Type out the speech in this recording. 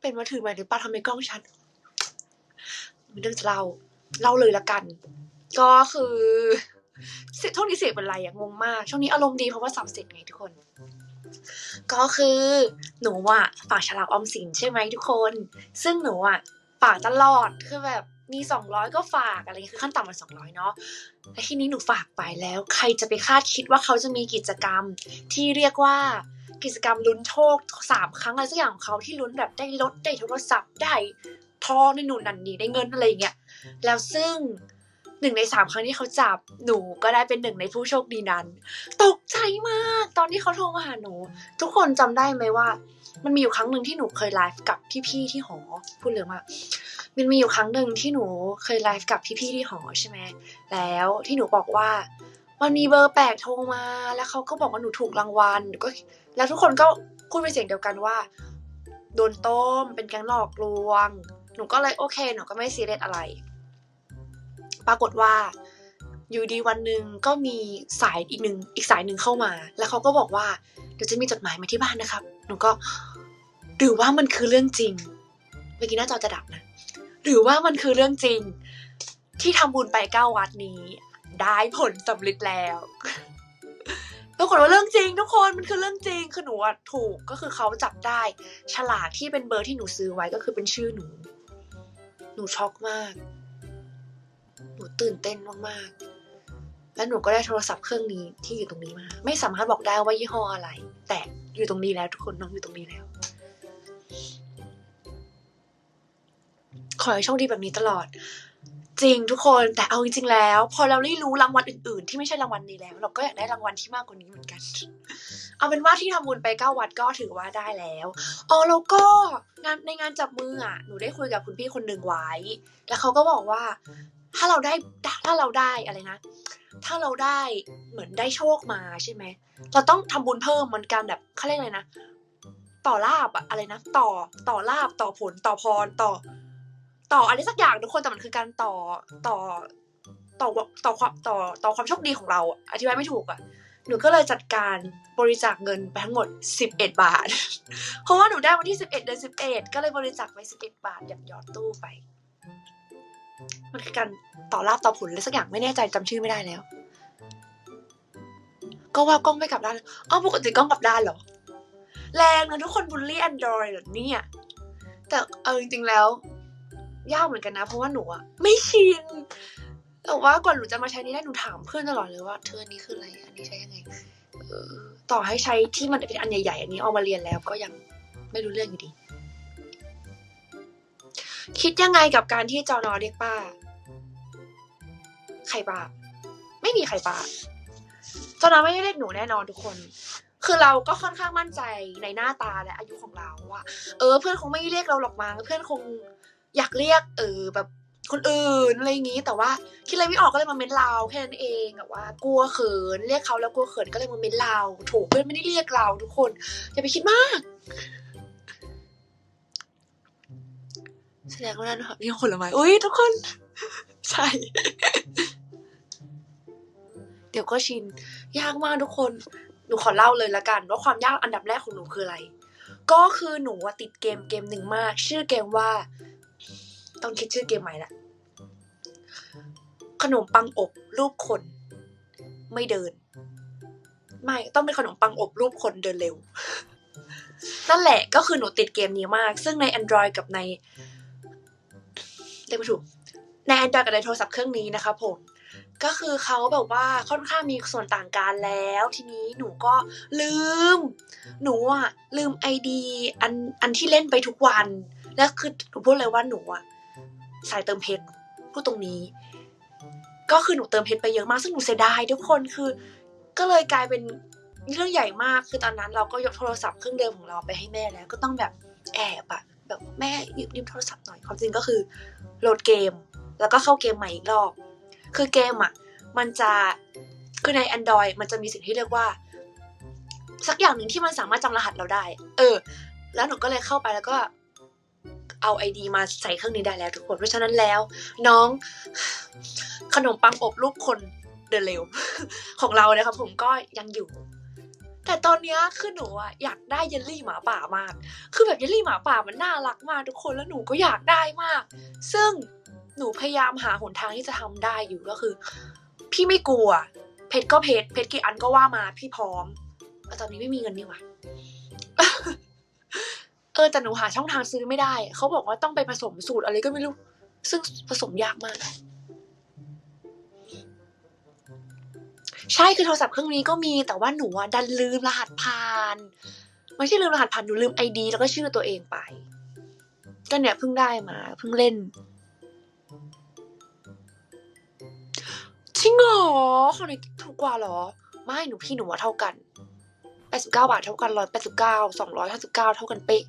เป็นมาถือไหมหรือป้าทำไมกล้องชัดมีเรื่องจะเล่าเล่าเลยละกัน ก็คือสียช่วงนี้เสียเป็นไรอะงงมาก ช่วงนี้อารมณ์ดีเพราะว่าสับเสร็จไงทุกคน ก็คือหนูอะฝากฉลากออมสินใช่ไหมทุกคน ซึ่งหนูอะฝากตลอดคือแบบ มีสองร้อยก็ฝากอะไรเงี้ยคือขั้นต่ำมันสองร้อยเนาะและทีนี้หนูฝากไปแล้ว ใครจะไปคาดคิดว่าเขาจะมีกิจกรรม ที่เรียกว่ากิจกรรมลุ้นโชคสามครั้งอะไรสักอย่างของเขาที่ลุ้นแบบได้รถได้โทรศัพท์ได้ทองได้หนุนนันนี่ได้เงินอะไรอย่างเงี้ยแล้วซึ่งหนึ่งในสามครั้งที่เขาจับหนูก็ได้เป็นหนึ่งในผู้โชคดีนั้น ตกใจมาก ตอนที่เขาโทรมาหาหนู ทุกคนจำได้ไหมว่า มันมีอยู่ครั้งหนึ่งที่หนูเคยไลฟ์กับพี่ๆที่หอพูดเลยว่า มันมีอยู่ครั้งหนึ่งที่หนูเคยไลฟ์กับพี่ๆที่หอใช่ไหมแล้วที่หนูบอกว่ามันมีเบอร์แปลกโทรมา แล้วเขาก็บอกว่าหนูถูกรางวัลหนูก็แล้วทุกคนก็พูดเป็นเสียงเดียวกันว่า โดนต้มเป็นแก๊งหลอกลวง หนูก็เลยโอเคหนูก็ไม่ซีเรียสอะไร ปรากฏว่าอยู่ดีวันหนึ่งก็มีสายอีกหนึ่งอีกสายหนึ่งเข้ามา แล้วเขาก็บอกว่าเดี๋ยวจะมีจดหมายมาที่บ้านนะครับ หนูก็หรือว่ามันคือเรื่องจริงเมื่อกี้หน้าจอจะดับนะ หรือว่ามันคือเรื่องจริง ที่ทำบุญไปเก้าวัดนี้ ได้ผลสำเร็จแล้วปรากฏว่าเรื่องจริง ทุกคนมันคือเรื่องจริงคือหนูถูกก็คือเขาจับได้ ฉลากที่เป็นเบอร์ที่หนูซื้อไว้ก็คือเป็นชื่อหนู หนูช็อกมาก หนูตื่นเต้นมากๆ แล้วหนูก็ได้โทรศัพท์เครื่องนี้ที่อยู่ตรงนี้มา ไม่สามารถบอกได้ว่ายี่ห้ออะไร แต่อยู่ตรงนี้แล้วทุกคนน้องอยู่ตรงนี้แล้ว ขอให้โชคดีแบบนี้ตลอด จริงทุกคนแต่เอาจริงๆแล้ว พอเราได้รู้รางวัลอื่นๆ ที่ไม่ใช่รางวัลนี้แล้ว เราก็อยากได้รางวัลที่มากกว่านี้เหมือนกัน เอาเป็นว่าที่ทำบุญไปเก้าวัดก็ถือว่าได้แล้วอ๋อแล้วก็งานในงานจับมืออะหนูได้คุยกับคุณพี่คนหนึ่งไว้ แล้วเขาก็บอกว่า ถ้าเราได้ถ้าเราได้อะไรนะถ้าเราได้เหมือนได้โชคมาใช่ไหม เราต้องทำบุญเพิ่มเหมือนกันแบบเขาเรียกอะไรนะ ต่อลาบอะอะไรนะ ต่อต่อลาบต่อผลต่อพรต่อ ต่ออะไรสักอย่างทุกคนแต่มันคือการต่อต่อต่อต่อความต่อต่อความโชคดีของเรา อธิบายไม่ถูกอะหนูก็เลยจัดการบริจาคเงินไปทั้งหมด 11 บาท เพราะว่าหนูได้วันที่ 11 เดือน 11 ก็เลยบริจาคไป 11 บาทหยัดยอดตู้ไป มันคือการต่อลาบต่อผลอะไรสักอย่างไม่แน่ใจจำชื่อไม่ได้แล้ว ก็ว่ากล้องไม่กลับด้านอ้าวปกติกล้องกลับด้านเหรอ แรงนะทุกคนบูลลี่ Android เหรอเนี่ย แต่เอาจริงๆแล้ว ยากเหมือนกันนะ เพราะว่าหนูอะไม่ชินแต่ว่าก่อนหนูจะมาใช้นี้ได้หนูถามเพื่อนตลอดเลยว่าเธออันนี้คืออะไรอันนี้ใช้ยังไงต่อให้ใช้ที่มันเป็นอันใหญ่ๆอันนี้เอามาเรียนแล้วก็ยังไม่รู้เรื่องอยู่ดี คิดยังไงกับการที่จอนอเรียกป้า ใครป้า ไม่มีใครป้าจอนอไม่ได้เรียกหนูแน่นอนทุกคน คือเราก็ค่อนข้างมั่นใจในหน้าตาและอายุของเราว่า เออ เพื่อนคงไม่เรียกเราหรอกมั้งเพื่อนคง อยากเรียกเออแบบคนอื่นอะไรอย่างนี้ แต่ว่าคิดอะไรไม่ออกก็เลยมาเม้นเราแค่นั้นเองแบบว่ากลัวเขินเรียกเขาแล้วกลัวเขินก็เลยมาเม้นเราถูกเพื่อนไม่ได้เรียกเราทุกคนอย่าไปคิดมาก แสดงว่านั่นค่ะมีคนละไม้อุ้ยทุกคน ใช่ เดี๋ยวก็ชิน ยากมากทุกคนหนูขอเล่าเลยละกัน ว่าความยากอันดับแรกของหนูคืออะไร ก็คือหนูติดเกมเกมหนึ่งมาก ชื่อเกมว่า ต้องคิดชื่อเกมใหม่ละ ขนมปังอบรูปคน ไม่เดิน ไม่ต้องเป็นขนมปังอบรูปคนเดินเร็ว นั่นแหละก็คือหนูติดเกมนี้มาก ซึ่งใน Android กับในเรียกไม่ถูกใน Android กับในโทรศัพท์เครื่องนี้นะคะผมก็คือเขาแบบว่าค่อนข้างมีส่วนต่างกันแล้ว ทีนี้หนูก็ลืม หนูอะลืมไอดีอันอันที่เล่นไปทุกวัน แล้วคือหนูพูดเลยว่าหนูอะ สายเติมเพชรพูดตรงนี้ ก็คือหนูเติมเพชรไปเยอะมากซึ่งหนูเสียดายทุกคนคือ ก็เลยกลายเป็นเรื่องใหญ่มากคือตอนนั้นเราก็ยกโทรศัพท์เครื่องเดิมของเราไปให้แม่แล้ว ก็ต้องแบบแอบอะแบบแม่ยืมยืมโทรศัพท์หน่อยความจริงก็คือโหลดเกม แล้วก็เข้าเกมใหม่อีกรอบ คือเกมอะมันจะคือใน Android มันจะมีสิ่งที่เรียกว่า สักอย่างหนึ่งที่มันสามารถจำรหัสเราได้ เออ แล้วหนูก็เลยเข้าไปแล้วก็ เอาไอดีมาใส่เครื่องนี้ได้แล้วทุกคนเพราะฉะนั้นแล้ว น้องขนมปังอบรูปคน the เร็วของเรานะครับผมก็ยังอยู่ แต่ตอนนี้คือหนูอะอยากได้เยลลี่หมาป่ามาก คือแบบเยลลี่หมาป่ามันน่ารักมากทุกคนแล้วหนูก็อยากได้มาก ซึ่งหนูพยายามหาหนทางที่จะทำได้อยู่ก็คือ พี่ไม่กลัว เพชรก็เพชรเพชรกี่อันก็ว่ามาพี่พร้อมแต่ตอนนี้ไม่มีเงินนี่หว่า เออแต่หนูหาช่องทางซื้อไม่ได้ เขาบอกว่าต้องไปผสมสูตรอะไรก็ไม่รู้ ซึ่งผสมยากมาก ใช่คือโทรศัพท์เครื่องนี้ก็มีแต่ว่าหนูอะดันลืมรหัสผ่านไม่ใช่ลืมรหัสผ่านหนูลืมไอดีแล้วก็ชื่อตัวเองไปก็เนี่ยเพิ่งได้มาเพิ่งเล่นจริงเหรอของนี้ถูกกว่าเหรอ ไม่หนูพี่หนูว่าเท่ากัน89 บาทเท่ากัน189 259 เท่ากันเป๊ะ